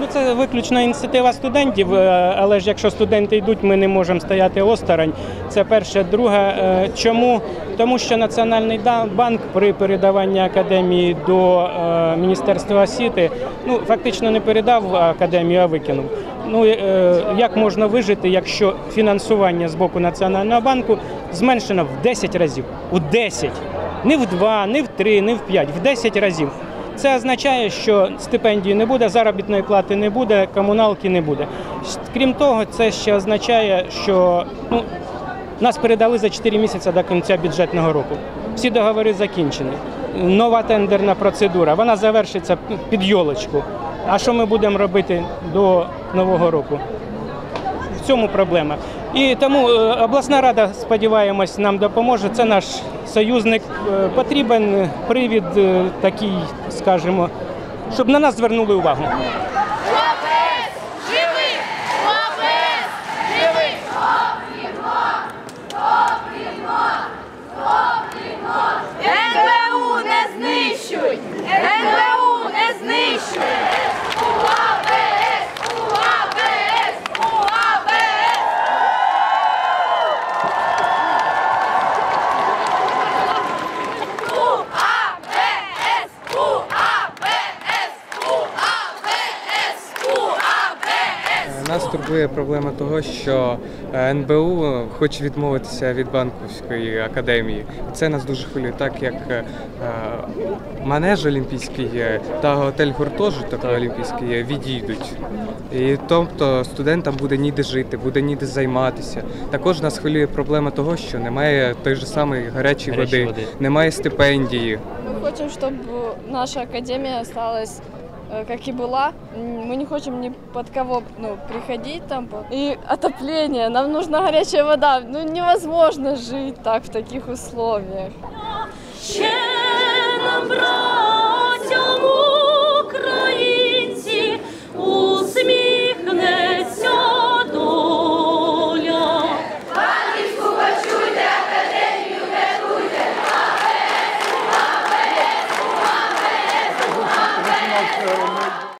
Ну, це виключно ініціатива студентів, е, але ж якщо студенти йдуть, ми не можемо стояти осторонь. Це перше. Друге, е, чому? Тому що Національний банк при передаванні академії до е, Міністерства освіти ну, фактично не передав академію, а викинув. Ну, як можна вижити, якщо фінансування з боку Національного банку зменшено в 10 разів? У 10. Не в 2, не в 3, не в 5, в 10 разів. Це означає, що стипендії не буде, заробітної плати не буде, комуналки не буде. Крім того, це ще означає, що ну, нас передали за 4 місяці до кінця бюджетного року. Всі договори закінчені. Нова тендерна процедура, вона завершиться під йолочку. А що ми будемо робити до нового року? В цьому проблема. І тому е, обласна рада, сподіваємось, нам допоможе. Це наш союзник. Е, Потрібен привід е, такий, скажімо, щоб на нас звернули увагу. НБУ не знищуй! НБУ не знищуй! Нас турбує проблема того, що е, НБУ хоче відмовитися від банківської академії. Це нас дуже хвилює, так як е, манеж олімпійський е, та готель гуртожиток олімпійський е, відійдуть. І тобто студентам буде ніде жити, буде ніде займатися. Також нас хвилює проблема того, що немає той же самої гарячої Гарячої води, води. немає стипендії. Мы хотим, чтобы наша академия осталась э, как и была. Мы не хотим ни под кого ну, приходить там. И отопление. Нам нужна горячая вода. Ну невозможно жить так в таких условиях.